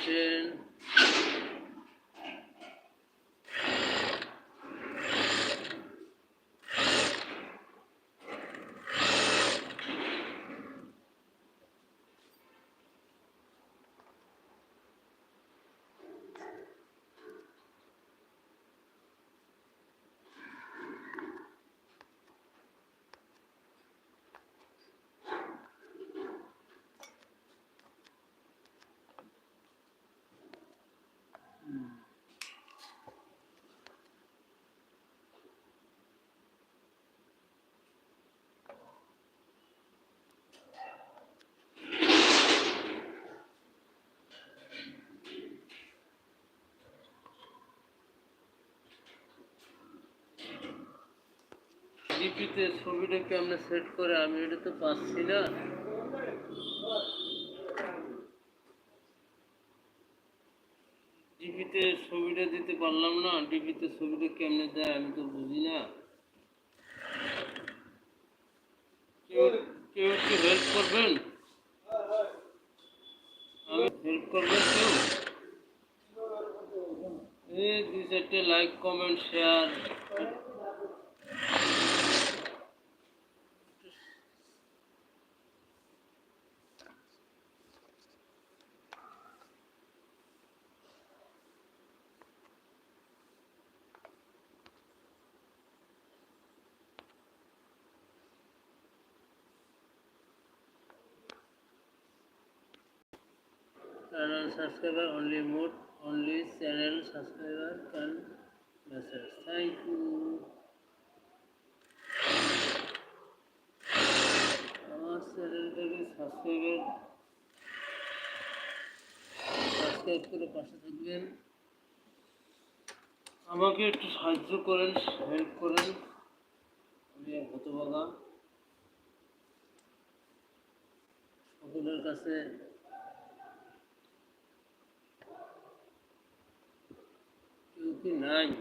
আসেন ডিপিতে ছবিটা কেমনে সেট করে আমি এটা তো পাচ্ছি না। ডিপিতে ছবিটা দিতে পারলাম না ডিপিতে ছবিটা কেমনে দেয় আমি তো বুঝি না। কেউ কি হেল্প করবেন? আমি হেল্প করবেন কেউ? এই দুই চারটে like comment share channel subscriber only mode only channel subscriber can message? Thank you. আমার চ্যানেলটাকে সাবস্ক্রাইবার, সাবস্ক্রাইব করে পাশে থাকবেন। আমাকে একটু সাহায্য করেন হেল্প করেন। আমি হতভাগা। সকলের কাছে কি নাই।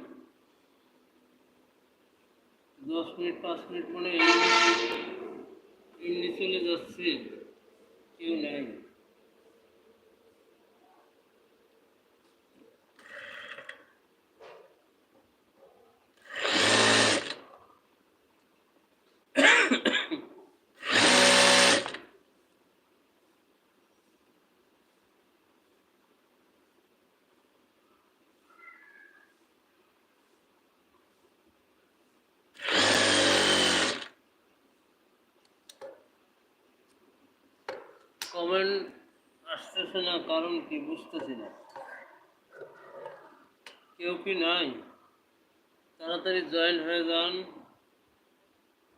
দশ মিনিট পাঁচ মিনিট এমনি- এমনি চলে যাচ্ছে। কেউ নাই। কমেন্ট আসতেছে না, কারণ কি বুঝতেছি না। কেউ কি নাই? তাড়াতাড়ি জয়েন হয়ে যান।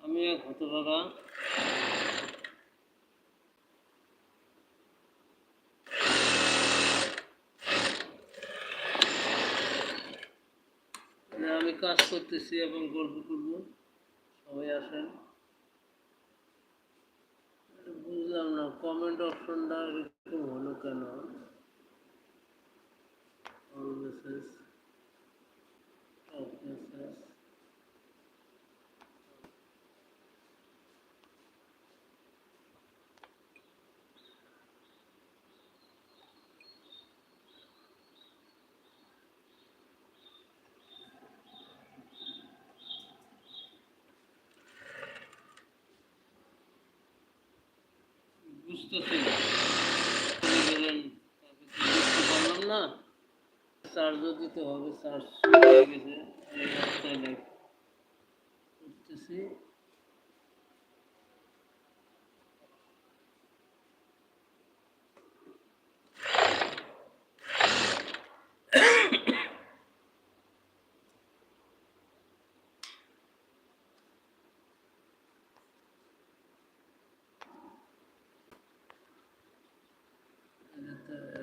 আমি এক হতভাগা আমি কাজ করতেছি এবং গল্প করব। সবাই আসেন। এরকম হলো কেন অল মেসেজ টপ মেসেজ বুঝতেছি চার্জও দিতে হবে চার্জ হয়ে গেছে এই রাস্তায় লাইক করতেছি এটা তো, আহ,